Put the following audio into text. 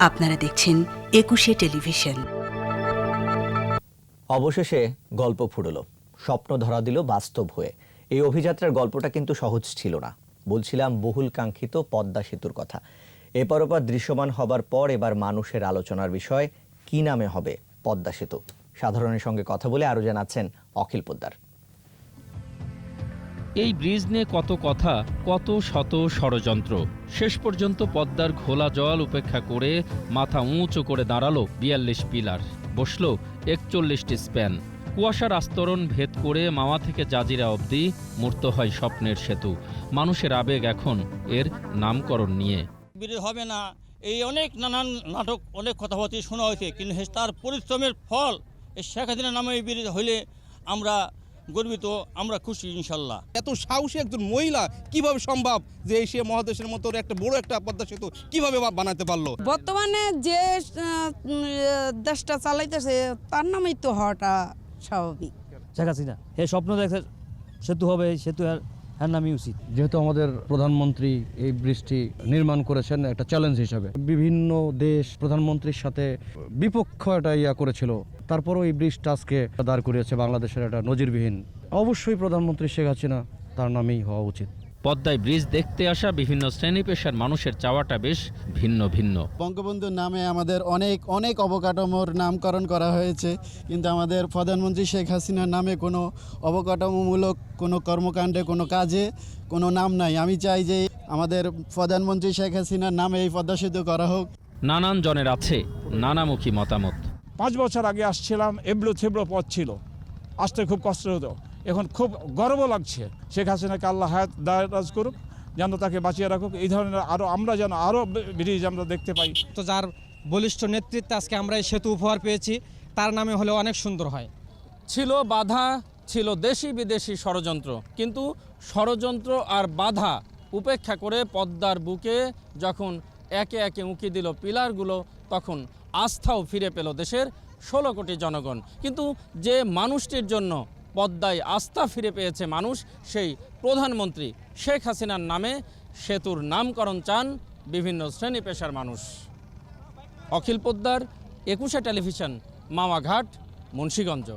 আপনারা দেখছেন একুশে টেলিভিশন। অবশেষে গল্প ফুরলো, স্বপ্ন ধরা দিল বাস্তব হয়ে। এই অভিযাত্রার গল্পটা কিন্তু সহজ ছিল না। বলছিলাম বহুল কাঙ্ক্ষিত পদ্মা সেতুর কথা। এপার ওপার দৃশ্যমান হবার পর এবার মানুষের আলোচনার বিষয়, কি নামে হবে পদ্মা সেতু? সাধারণের সঙ্গে কথা বলে আরও জানাচ্ছেন অখিল পোদ্দার। এই ব্রিজ নিয়ে কত কথা, কত শত ষড়যন্ত্র। শেষ পর্যন্ত পদ্মার ঘোলা জল উপেক্ষা করে মাথা উঁচু করে দাঁড়াল বিয়াল্লিশ পিলার। বসল একচল্লিশটি স্প্যান। কুয়াশার আস্তরণ ভেদ করে মামা থেকে জাজিরা অবধি মূর্ত হয় স্বপ্নের সেতু। মানুষের আবেগ এখন এর নামকরণ নিয়ে। বিরোধী হবে না। এই অনেক নানান নাটক, অনেক কথাবার্তা শোনা হয়েছে, কিন্তু তার পরিশ্রমের ফল শেখ হাসিনার নামে এই বিরোধী হইলে আমরা গর্বিত আমরা খুশি ইনশাল্লাহ। এত সাহসী একজন মহিলা কীভাবে সম্ভব যে এই সে মহাদেশের মতো একটা বড় একটা পদ্মা সেতু কীভাবে বানাতে পারল? বর্তমানে যে দেশটা চালাইতেছে তার নামেই তো হওয়াটা স্বাভাবিক। শেখ হাসিনা হে স্বপ্ন দেখে সেতু হবে এই সেতু আর হ্যার নামই উচিত। যেহেতু আমাদের প্রধানমন্ত্রী এই ব্রিজটি নির্মাণ করেছেন একটা চ্যালেঞ্জ হিসাবে। বিভিন্ন দেশ প্রধানমন্ত্রীর সাথে বিপক্ষ একটা ইয়া করেছিল তারপরও এই ব্রিজটা আজকে দাঁড় করিয়েছে বাংলাদেশের একটা নজিরবিহীন। অবশ্যই প্রধানমন্ত্রী শেখ হাসিনা তার নামেই হওয়া উচিত। পদ্মায় ব্রিজ দেখতে আসা বিভিন্ন শ্রেণি পেশার মানুষের চাওয়াটা বেশ ভিন্ন ভিন্ন। বঙ্গবন্ধুর নামে আমাদের অনেক অনেক অবকাঠামোর নামকরণ করা হয়েছে কিন্তু আমাদের প্রধানমন্ত্রী শেখ হাসিনার নামে কোনো অবকাঠামোমূলক কোনো কর্মকাণ্ডে কোনো কাজে কোনো নাম নাই। আমি চাই যে আমাদের প্রধানমন্ত্রী শেখ হাসিনার নামে এই পদ্মা সেতু করা হোক। নানান জনের আছে নানামুখী মতামত। পাঁচ বছর আগে আসছিলাম এবড়ো থেবড়ো পথ ছিল। আসতে খুব কষ্ট হতো। এখন খুব গর্ব লাগছে। শেখ হাসিনাকে আল্লাহ হায়াত দারাজ করুক যেন তাকে বাঁচিয়ে রাখুক। এই ধরনের আরও আমরা যেন আরও ব্রিজ আমরা দেখতে পাই। তো যার বলিষ্ঠ নেতৃত্বে আজকে আমরা এই সেতু উপহার পেয়েছি তার নামে হলে অনেক সুন্দর হয়। ছিল বাধা ছিল দেশি বিদেশি ষড়যন্ত্র। কিন্তু ষড়যন্ত্র আর বাধা উপেক্ষা করে পদ্মার বুকে যখন একে একে উঁকি দিল পিলারগুলো তখন আস্থাও ফিরে পেল দেশের ষোলো কোটি জনগণ। কিন্তু যে মানুষটির জন্য পদ্মায় আস্থা ফিরে পেয়েছে মানুষ, সেই প্রধানমন্ত্রী শেখ হাসিনার নামে সেতুর নামকরণ চান বিভিন্ন শ্রেণি পেশার মানুষ। অখিল পোদ্দার, একুশে টেলিভিশন, মামাঘাট, মুন্সীগঞ্জ।